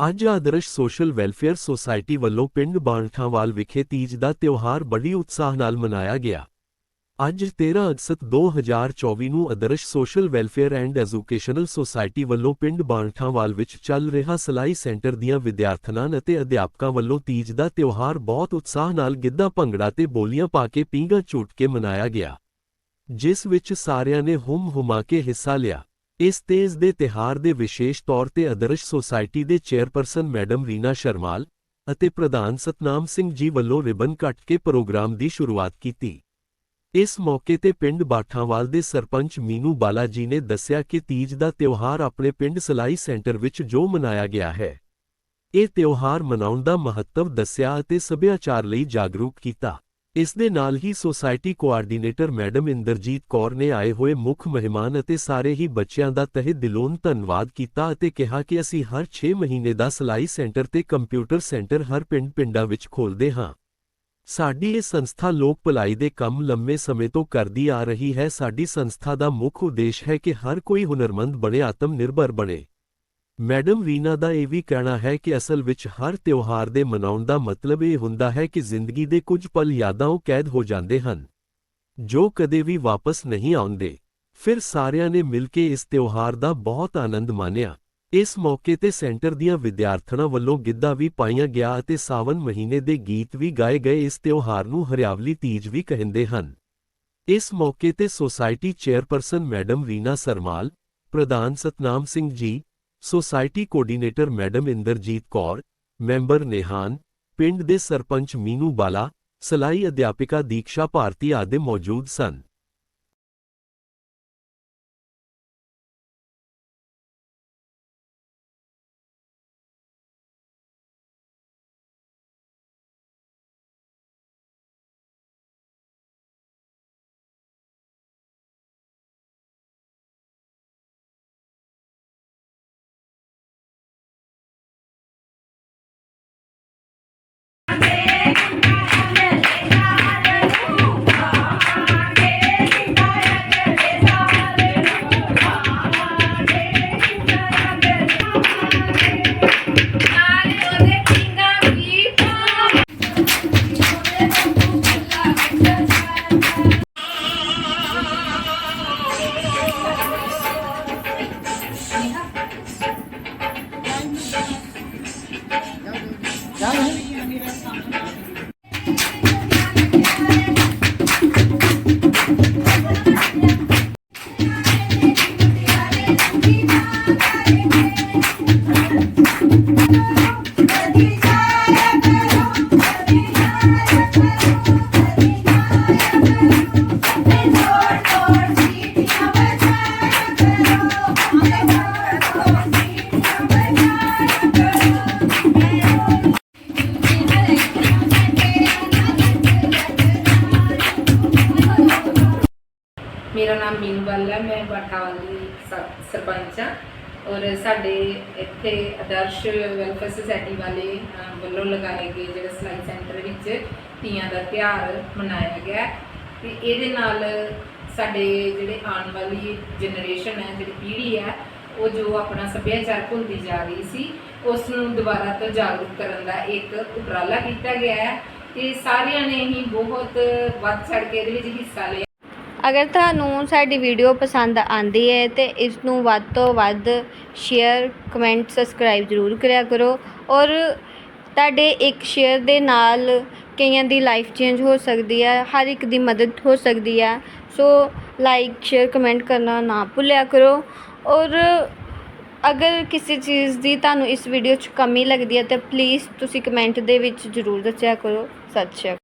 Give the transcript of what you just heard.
ਅੱਜ ਆਦਰਸ਼ social welfare society ਵੱਲੋਂ ਪਿੰਡ ਬਾਣਠਾਂਵਾਲ ਵਿਖੇ ਤੀਜ ਦਾ ਤਿਉਹਾਰ ਬੜੀ ਉਤਸ਼ਾਹ ਨਾਲ ਮਨਾਇਆ ਗਿਆ। ਅੱਜ 13 ਅਗਸਤ 2024 ਨੂੰ Adarsh social welfare and educational society ਵੱਲੋਂ ਪਿੰਡ ਬਾਣਠਾਂਵਾਲ ਵਿੱਚ ਚੱਲ ਰਿਹਾ ਸਲਾਈ ਸੈਂਟਰ ਦੀਆਂ ਵਿਦਿਆਰਥਣਾਂ ਅਤੇ ਅਧਿਆਪਕਾਂ ਵੱਲੋਂ ਤੀਜ ਦਾ ਤਿਉਹਾਰ ਬਹੁਤ ਉਤਸ਼ਾਹ ਨਾਲ ਗਿੱਧਾ ਭੰਗੜਾ ਤੇ ਬੋਲੀਆਂ ਪਾ ਕੇ ਪੀਂਘਾਂ ਝੂਟ ਕੇ ਮਨਾਇਆ ਗਿਆ। ਜਿਸ ਵਿੱਚ ਸਾਰਿਆਂ ਨੇ ਹੁਮ ਹੁਮਾ ਕੇ ਹਿੱਸਾ ਲਿਆ। ਇਸ ਤੇਜ਼ ਦੇ ਤਿਹਾਰ ਦੇ ਵਿਸ਼ੇਸ਼ ਤੌਰ ਤੇ ਆਦਰਸ਼ ਸੋਸਾਇਟੀ ਦੇ ਚੇਅਰਪਰਸਨ ਮੈਡਮ ਰੀਨਾ ਸ਼ਰਮਾਲ ਅਤੇ ਪ੍ਰਧਾਨ ਸਤਨਾਮ ਸਿੰਘ ਜੀ ਵੱਲੋਂ ਰਿਬਨ ਕੱਟ ਕੇ ਪ੍ਰੋਗਰਾਮ ਦੀ ਸ਼ੁਰੂਆਤ ਕੀਤੀ। ਇਸ ਮੌਕੇ ਤੇ ਪਿੰਡ ਬਾਠਾਂਵਾਲ ਦੇ ਸਰਪੰਚ ਮੀਨੂ ਬਾਲਾ ਜੀ ਨੇ ਦੱਸਿਆ ਕਿ ਤੀਜ ਦਾ ਤਿਉਹਾਰ ਆਪਣੇ ਪਿੰਡ ਸਲਾਈ ਸੈਂਟਰ ਵਿੱਚ ਜੋ ਮਨਾਇਆ ਗਿਆ ਹੈ, ਇਹ ਤਿਉਹਾਰ ਮਨਾਉਣ ਦਾ ਮਹੱਤਵ ਦੱਸਿਆ ਅਤੇ ਸੱਭਿਆਚਾਰ ਲਈ ਜਾਗਰੂਕ ਕੀਤਾ। ਇਸ ਦੇ ਨਾਲ ਹੀ society coordinator madam Inderjit Kaur ਨੇ ਆਏ ਹੋਏ ਮੁੱਖ ਮਹਿਮਾਨ ਅਤੇ ਸਾਰੇ ਹੀ ਬੱਚਿਆਂ ਦਾ ਤਹਿ ਦਿਲੋਂ ਧੰਨਵਾਦ ਕੀਤਾ ਅਤੇ ਕਿਹਾ ਕਿ ਅਸੀਂ ਹਰ 6 ਮਹੀਨੇ ਦਾ ਸਲਾਈ ਸੈਂਟਰ ਤੇ ਕੰਪਿਊਟਰ ਸੈਂਟਰ ਹਰ ਪਿੰਡ-ਪਿੰਡਾਂ ਵਿੱਚ ਖੋਲ੍ਹਦੇ ਹਾਂ। ਸਾਡੀ ਇਹ ਸੰਸਥਾ ਲੋਕ ਭਲਾਈ ਦੇ ਕੰਮ ਲੰਮੇ ਸਮੇਂ ਤੋਂ ਕਰਦੀ ਆ ਰਹੀ ਹੈ। ਸਾਡੀ ਸੰਸਥਾ ਦਾ ਮੁੱਖ ਉਦੇਸ਼ ਹੈ ਕਿ ਹਰ ਕੋਈ ਹੁਨਰਮੰਦ ਬਣੇ ਆਤਮ ਨਿਰਭਰ ਬਣੇ। ਮੈਡਮ ਰੀਨਾ ਦਾ ਇਹ ਵੀ ਕਹਿਣਾ ਹੈ ਕਿ ਅਸਲ ਵਿੱਚ ਹਰ ਤਿਉਹਾਰ ਦੇ ਮਨਾਉਣ ਦਾ ਮਤਲਬ ਇਹ ਹੁੰਦਾ ਹੈ ਕਿ ਜ਼ਿੰਦਗੀ ਦੇ ਕੁਝ ਪਲ ਯਾਦਾਂ ਉਹ ਕੈਦ ਹੋ ਜਾਂਦੇ ਹਨ। ਜੋ ਕਦੇ ਵੀ ਵਾਪਸ ਨਹੀਂ ਆਉਂਦੇ। ਫਿਰ ਸਾਰਿਆਂ ਨੇ ਮਿਲ ਕੇ ਇਸ ਤਿਉਹਾਰ ਦਾ ਬਹੁਤ ਆਨੰਦ ਮਾਣਿਆ। ਇਸ ਮੌਕੇ ਤੇ ਸੈਂਟਰ ਦੀਆਂ ਵਿਦਿਆਰਥਣਾਂ ਵੱਲੋਂ ਗਿੱਧਾ ਵੀ ਪਾਈਆਂ ਗਿਆ ਅਤੇ ਸਾਵਨ ਮਹੀਨੇ ਦੇ ਗੀਤ ਵੀ ਗਾਏ ਗਏ ਇਸ ਤਿਉਹਾਰ ਨੂੰ ਹਰਿਆਵਲੀ ਤੀਜ ਵੀ ਕਹਿੰਦੇ ਹਨ। ਇਸ ਮੌਕੇ ਤੇ society chairperson madam Reena Sarmal, ਪ੍ਰਧਾਨ Satnam Singh ji society coordinator madam Inderjit Kaur, member Nehan, ਪਿੰਡ ਦੇ ਸਰਪੰਚ ਮੀਨੂ ਬਾਲਾ, ਸਲਾਈ ਅਧਿਆਪਿਕਾ ਦੀਕਸ਼ਾ ਭਾਰਤੀ ਆਦਿ ਮੌਜੂਦ ਸਨ। ਮੇਰਾ ਨਾਮ ਹੈ, ਮੈਂ ਬਾਠਾਵਾਲ ਦੀ ਸ- ਸਰਪੰਚ ਹਾਂ ਔਰ ਸਾਡੇ ਇੱਥੇ ਆਦਰਸ਼ ਵੈਲਫੇਅਰ ਸੁਸਾਇਟੀ ਵਾਲੇ ਵੱਲੋਂ ਲਗਾਏ ਗਏ ਜਿਹੜਾ ਸਿਲਾਈ ਸੈਂਟਰ ਵਿੱਚ ਤੀਆਂ ਦਾ ਤਿਉਹਾਰ ਮਨਾਇਆ ਗਿਆ ਹੈ। ਤੇ ਇਹਦੇ ਨਾਲ ਸਾਡੇ ਜਿਹੜੇ ਆਉਣ ਵਾਲੀ ਜਨਰੇਸ਼ਨ ਹੈ, ਜਿਹੜੀ ਪੀੜ੍ਹੀ ਹੈ, ਉਹ ਜੋ ਆਪਣਾ ਸੱਭਿਆਚਾਰ ਭੁੱਲਦੀ ਜਾ ਰਹੀ ਸੀ, ਉਸ ਨੂੰ ਦੁਬਾਰਾ ਤੋਂ ਜਾਗਰੂਕ ਕਰਨ ਦਾ ਇੱਕ ਉਪਰਾਲਾ ਕੀਤਾ ਗਿਆ ਹੈ। ਤੇ ਸਾਰਿਆਂ ਨੇ ਹੀ ਬਹੁਤ ਵੱਧ ਚੜ ਕੇ ਇਹਦੇ ਵਿੱਚ ਹਿੱਸਾ ਲਿਆ। ਅਗਰ ਤੁਹਾਨੂੰ ਸਾਡੀ ਵੀਡੀਓ ਪਸੰਦ ਆਂਦੀ ਹੈ ਤੇ ਇਸ ਨੂੰ ਵੱਧ ਤੋਂ ਵੱਧ ਸ਼ੇਅਰ ਕਮੈਂਟ ਸਬਸਕ੍ਰਾਈਬ ਜ਼ਰੂਰ ਕਰਿਆ ਕਰੋ ਔਰ ਤੁਹਾਡੇ ਇੱਕ ਸ਼ੇਅਰ ਦੇ ਨਾਲ ਕਈਆਂ ਦੀ ਲਾਈਫ ਚੇਂਜ ਹੋ ਸਕਦੀ ਹੈ, ਹਰ ਇੱਕ ਦੀ ਮਦਦ ਹੋ ਸਕਦੀ ਹੈ। ਸੋ ਲਾਈਕ ਸ਼ੇਅਰ ਕਮੈਂਟ ਕਰਨਾ ਨਾ ਭੁੱਲਿਆ ਕਰੋ ਔਰ ਅਗਰ ਕਿਸੇ ਚੀਜ਼ ਦੀ ਤੁਹਾਨੂੰ ਇਸ ਵੀਡੀਓ 'ਚ ਕਮੀ ਲੱਗਦੀ ਹੈ ਤਾਂ ਪਲੀਜ਼ ਤੁਸੀਂ ਕਮੈਂਟ ਦੇ ਵਿੱਚ ਜ਼ਰੂਰ ਦੱਸਿਆ ਕਰੋ। ਸਤਿ ਸ਼੍ਰੀ ਅਕਾਲ।